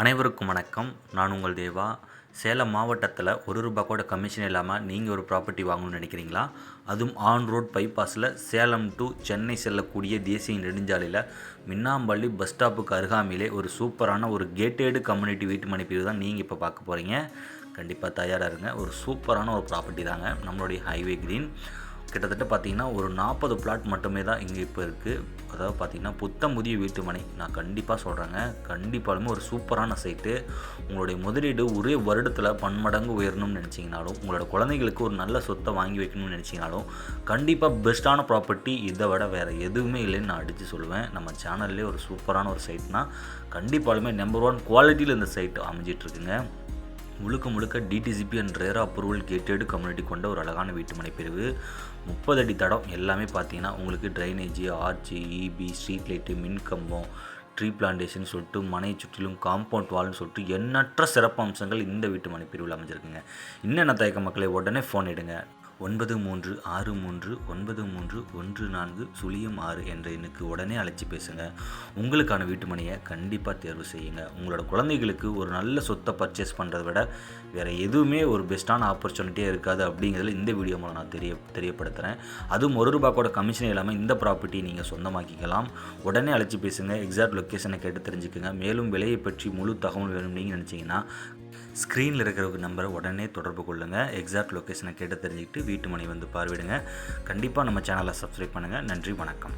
அனைவருக்கும் வணக்கம். நான் உங்கள் தேவா. சேலம் மாவட்டத்தில் ஒரு ரூபா கூட கமிஷன் இல்லாமல் நீங்கள் ஒரு ப்ராப்பர்ட்டி வாங்கணும்னு நினைக்கிறீங்களா? அதுவும் ஆன் ரோட் பைபாஸில் சேலம் டு சென்னை செல்லக்கூடிய தேசிய நெடுஞ்சாலையில் மின்னாம்பள்ளி பஸ் ஸ்டாப்புக்கு அருகாமையிலே ஒரு சூப்பரான ஒரு கேட்டேடு கம்யூனிட்டி வீட்டு மனைப்பிரிவு தான் நீங்கள் இப்போ பார்க்க போகிறீங்க கண்டிப்பாக தயாராக இருங்க. ஒரு சூப்பரான ஒரு ப்ராப்பர்ட்டி தாங்க. நம்மளுடைய ஹைவே க்ரீன் கிட்டத்தட்ட பார்த்தீங்கன்னா ஒரு நாற்பது பிளாட் மட்டுமே தான் இங்கே இப்போ இருக்குது அதாவது பார்த்தீங்கன்னா புத்தம் புதிய வீட்டுமனை நான் கண்டிப்பாக சொல்கிறேங்க கண்டிப்பாலுமே ஒரு சூப்பரான சைட்டு உங்களுடைய முதலீடு ஒரே வருடத்தில் பன்மடங்கு உயரணும்னு நினச்சிங்கனாலும் உங்களோட குழந்தைங்களுக்கு ஒரு நல்ல சொத்தை வாங்கி வைக்கணும்னு நினச்சிங்கனாலும் கண்டிப்பாக பெஸ்ட்டான ப்ராப்பர்ட்டி இதை விட வேறு எதுவுமே இல்லைன்னு நான் அடித்து சொல்லுவேன். நம்ம சேனல்லே ஒரு சூப்பரான ஒரு சைட்னா கண்டிப்பாலுமே நம்பர் ஒன் குவாலிட்டியில் இந்த சைட் அமைஞ்சிட்ருக்குங்க முழுக்க முழுக்க DTCP and RERA approval gated community கொண்ட ஒரு அழகான வீட்டுமனை பிரிவு. முப்பது அடி தடம் எல்லாமே பார்த்தீங்கன்னா உங்களுக்கு ட்ரைனேஜ் ஆர்ச்சி இபி ஸ்ட்ரீட் லைட்டு மின் கம்பம் ட்ரீ பிளான்டேஷன் சொல்லிட்டு மனையை சுற்றிலும் காம்பவுண்ட் வால்னு சொல்லிட்டு எண்ணற்ற சிறப்பு அம்சங்கள் இந்த வீட்டு மனை பிரிவில் அமைஞ்சிருக்குங்க. இன்னென்ன தயக்க மக்களை உடனே ஃபோன் எடுங்க ஒன்பது மூன்று ஆறு மூன்று ஒன்பது மூன்று ஒன்று நான்கு சுழியம் ஆறு என்ற எண்ணுக்கு உடனே அழைச்சி பேசுங்க. உங்களுக்கான வீட்டு மனையை கண்டிப்பாக தேர்வு செய்யுங்க. உங்களோட குழந்தைகளுக்கு ஒரு நல்ல சொத்தை பர்ச்சேஸ் பண்ணுறதை விட வேறு எதுவுமே ஒரு பெஸ்ட்டான ஆப்பர்ச்சுனிட்டியாக இருக்காது அப்படிங்கிறதுல இந்த வீடியோ மூலம் நான் தெரிய தெரியப்படுத்துகிறேன் அதுவும் ஒரு ரூபா கூட கமிஷன் இல்லாமல் இந்த ப்ராப்பர்ட்டி நீங்கள் சொந்தமாக்கிக்கலாம். உடனே அழைச்சி பேசுங்க. எக்ஸாக்ட் லொக்கேஷனை கேட்டு தெரிஞ்சுக்கோங்க. மேலும் விலையை பற்றி முழு தகவல் வேணும் நீங்கள் நினச்சிங்கன்னா ஸ்க்ரீனில் இருக்கிற நம்பரை உடனே தொடர்பு கொள்ளுங்கள் எக்ஸாக்ட் லொக்கேஷனை கேட்டு தெரிஞ்சுக்கிட்டு வீட்டு மனை வந்து பார்வையிடுங்க. கண்டிப்பாக நம்ம சேனலை சப்ஸ்கிரைப் பண்ணுங்கள் நன்றி வணக்கம்.